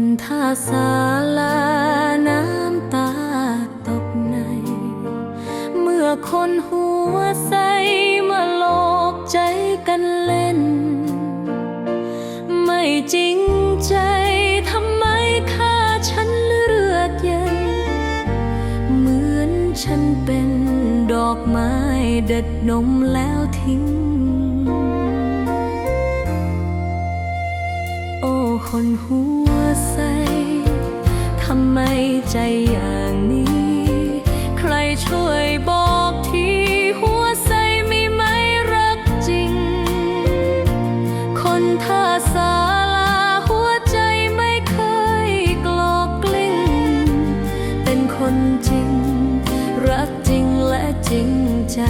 นท่าสาลาน้ำตาตกใน เมื่อคนหัวใสมาหลอกใจกันเล่น ไม่จริงใจทำไมค่าฉันเลือกเย็น เหมือนฉันเป็นดอกไม้เด็ดนมแล้วทิ้งโอ้คนหัว ใสทำไมใจอย่างนี้ ใครช่วยบอกทีหัวใสมีไหมรักจริง คนท่าสาลาหัวใจไม่เคยกลอกกลิ้ง เป็นคนจริง รักจริงและจริงใจ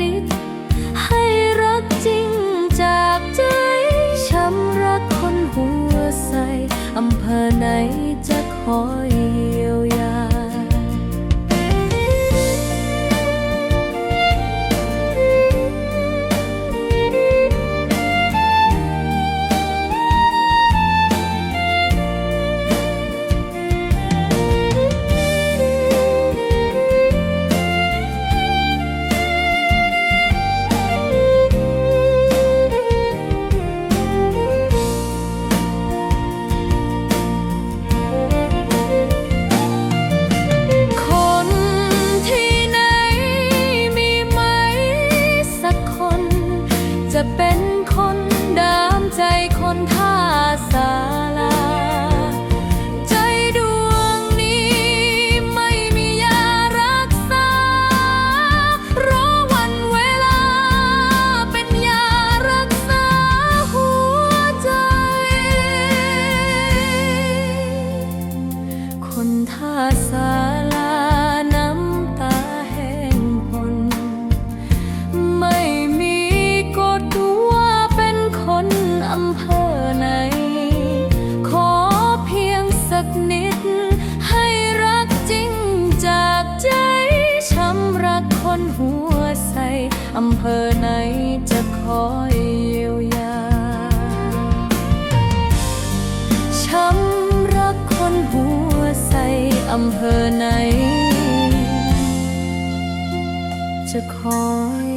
นิดให้รักจริงจากใจ ช้ำรักคนหัวใส อำเภอไหนจะคอยา อำเภอไหนจะคอยเยียวยา ช้ำรักคนหัวใสอำเภอไหน จะคอย